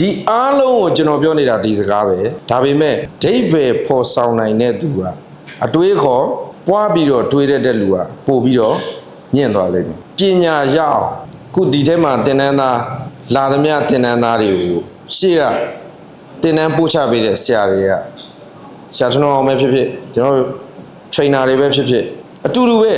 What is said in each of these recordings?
ဒီအားလုံးကိုကျွန်တော်ပြောနေတာဒီစကားပဲဒါပေမဲ့ဒိဗ္ဗေဖော်ဆောင်နိုင်တဲ့သူကအတွေးခေါ်ပွားပြီးတော့တွေးတတ်တဲ့လူကပို့ပြီးတော့ညင့်သွားလိမ့်မယ်ပညာရအောင်ခုဒီထဲမှာသင်တန်းသားလာသမျှသင်တန်းသားတွေကိုရှေ့ကသင်တန်းပို့ချပေးတဲ့ဆရာတွေကဆရာထွန်းအောင်ပဲဖြစ်ဖြစ်ကျွန်တော်တို့ trainer တွေပဲဖြစ်ဖြစ်အတူတူပဲ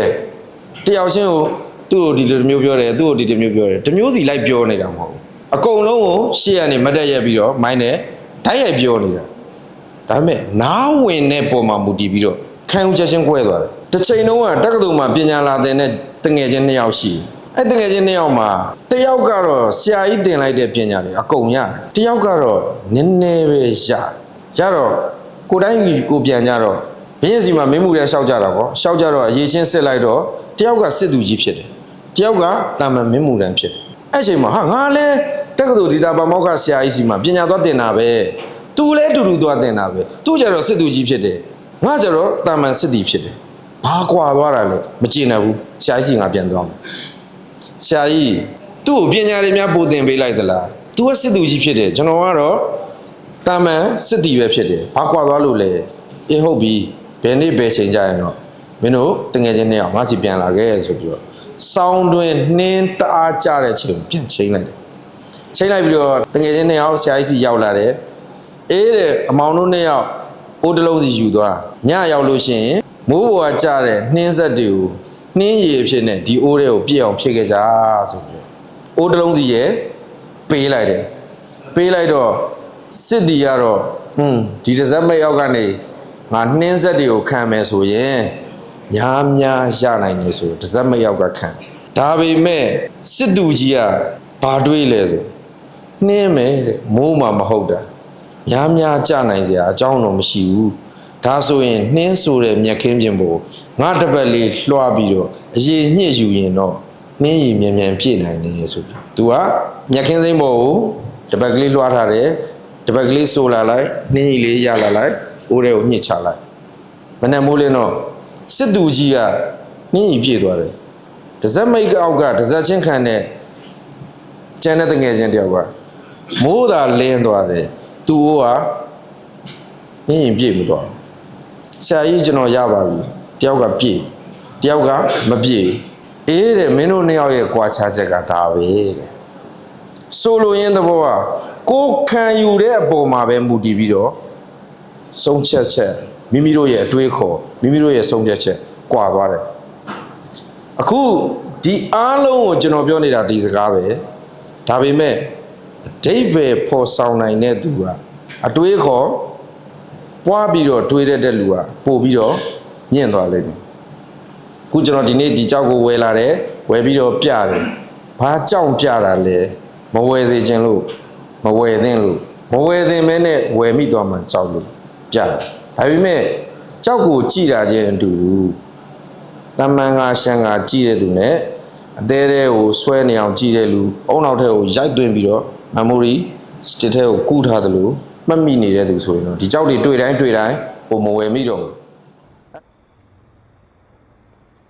တယောက်ချင်းကိုသူ့ကိုဒီလိုတစ်မျိုးပြောတယ်သူ့ကိုဒီတစ်မျိုးပြောတယ်တစ်မျိုးစီလိုက်ပြောနေတာမဟုတ်ဘူး အကုန်လုံးကိုရှေ့ကနေမတ်တက်ရက်ပြီးတော့မိုင်းနဲ့ဓာတ်ရိုက်ပြောနေတာဒါပေမဲ့နားဝင်တဲ့ပုံမှာမူတည်ပြီးတော့ခံယူချက်ချင်းကွဲသွားတယ်တစ်ချိန်လုံးကတက္ကသိုလ်မှာပညာလာတဲ့နဲ့တငယ်ချင်းနှစ်ယောက်ရှိတယ်အဲ့တငယ်ချင်းနှစ်ယောက်မှာတစ်ယောက်ကတော့ဆရာကြီးတင်လိုက်တဲ့ပညာတွေအကုန်ရတယ်တစ်ယောက်ကတော့နည်းနည်းပဲရတယ်ရတော့ကိုယ်တိုင်းကိုပြန်ကြတော့ဘင်းရစီမှာမင်းမှုတဲ့ရှောက်ကြတာပေါ့ရှောက်ကြတော့အရေးချင်းစစ်လိုက်တော့တယောက်ကစစ်သူကြီးဖြစ်တယ်တယောက်ကတာမန်မင်းမှုတန်ဖြစ်တယ်အဲ့ချိန်မှာဟာငါလဲတ က္ကသိုလ်ဒေတာပါမောက္ခဆရာကြီးစီမှာပညာသွားတင်တာပဲသူလည်းတူတူသွားတင်တာပဲသူကြတော့စစ်သူကြီးဖြစ်တယ်ငါကြတော့တာမန်စစ်တီဖြစ်တယ်ဘာကွာသွားတာလဲမကျေနပ်ဘူးဆရာကြီးစီငါပြန်သွားမယ်ဆရာကြီးသူ့ကိုပညာတွေများပို့တင်ပေးလိုက်သလား तू ကစစ်သူကြီးဖြစ်တယ်ကျွန်တော်ကတော့တာမန်စစ်တီပဲဖြစ်တယ်ဘာကွာသွားလို့လဲအေးဟုတ်ပြီဘယ်နေ့ဘယ်ချိန်ကြရင်တော့မင်းတို့တငယ်ချင်းနဲ့အောင်ငါစီပြန်လာခဲ့ဆိုပြီးတော့စောင်းတွင်နှင်းတအားကြတဲ့ချိန်ကိုပြန်ချိန်လိုက်တယ် ချိန်လိုက်ပြီးတော့တငယ်ချင်းနဲ့အောင်ဆရာကြီးစီရောက်လာတယ်အေးတဲ့အမောင်တို့နှစ်ယောက်အိုးတစ်လုံးစီယူသွားညရောက်လို့ရှိရင်မိုးပေါ်ကကြတဲ့နှင်းဆက်တွေကိုနှင်းရည်အဖြစ်နဲ့ဒီအိုးတွေကိုပြည့်အောင်ဖြည့်ခဲ့ကြဆိုပြီးတော့အိုးတစ်လုံးစီရဲ့ပေးလိုက်တယ်ပေးလိုက်တော့စစ်တီကတော့ဟွန်းဒီတစ်စက်မဲ့ရောက်ကနေငါနှင်းဆက်တွေကိုခံမယ်ဆိုရင်များများရနိုင်နေဆိုတစ်စက်မဲ့ရောက်ကခံဒါပေမဲ့စစ်တူကြီးကဘာတွေးလဲဆို နှင်းမယ်တဲ့မိုးမှမဟုတ်တာများများကြနိုင်စရာအကြောင်းတော့မရှိဘူးဒါဆိုရင်နှင်းဆိုတဲ့မြက်ခင်းပြင်ပေါ်ငါတစ်ပတ်လေးလွှားပြီးတော့အရေးညှစ်ယူရင်တော့နှင်းရီမြန်မြန်ပြည့်နိုင်တယ်ဆိုပြီး तू ကမြက်ခင်းစိမ့်ပေါ်ကိုတပတ်ကလေးလွှားထားတယ်တပတ်ကလေးဆိုလာလိုက်နှင်းကြီးလေးရလာလိုက်အိုးတွေကိုညှစ်ချလိုက်မနဲ့မိုးလင်းတော့စစ်သူကြီးကနှင်းကြီးပြေးသွားတယ်ဒဇက်မိတ်အောက်ကဒဇက်ချင်းခံတဲ့ကျန်တဲ့တငယ်ချင်းတယောက်က မိုးသာလင်းသွားတယ်သူ့အိုးကနှင်းကြီးပြေးမသွားဘူးဆရာကြီးကျွန်တော်ရပါပြီတယောက်ကပြေးတယောက်ကမပြေးအေးတဲ့မင်းတို့နှစ်ယောက်ရဲ့ကြွားချချက်ကဒါပဲတဲ့ဆိုလိုရင်းသဘောကကိုယ်ခံယူတဲ့အပေါ်မှာပဲမူတည်ပြီးတော့ဆုံးဖြတ်ချက်မိမိတို့ရဲ့အတွေးခေါ်မိမိတို့ရဲ့ဆုံးဖြတ်ချက်ကွာသွားတယ်အခုဒီအားလုံးကိုကျွန်တော်ပြောနေတာဒီစကားပဲဒါပေမဲ့ အဓိပ္ပာယ်ဖော်ဆောင်နိုင်တဲ့သူကအတွေးခေါ်ပွားပြီးတော့တွေးတတ်တဲ့လူကပို့ပြီးတော့ညင့်သွားလိမ့်မယ်အခုကျွန်တော်ဒီနေ့ဒီကြောက်ကိုဝယ်လာတယ်ဝယ်ပြီးတော့ပြတယ်ဘာကြောင့်ပြတာလဲမဝယ်စေခြင်းလို့မဝယ်သင့်လို့မဝယ်သင့်မဲနဲ့ဝယ်မိသွားမှကြောက်လို့ပြတယ်ဒါပေမဲ့ကြောက်ကိုကြည်တာချင်းအတူတူတမန်ကရှန်ကကြည်တဲ့သူနဲ့အသေးသေးကိုဆွဲနေအောင်ကြည်တဲ့လူအုံနောက်ထဲကိုရိုက်သွင်းပြီးတော့ memory stick ထဲကိုကူးထားသလိုမှတ်မိနေတဲ့သူဆိုရင်တော့ဒီကြောက်တွေတွေ့တိုင်းတွေ့တိုင်းဟိုမဝယ်မိတော့ဘူး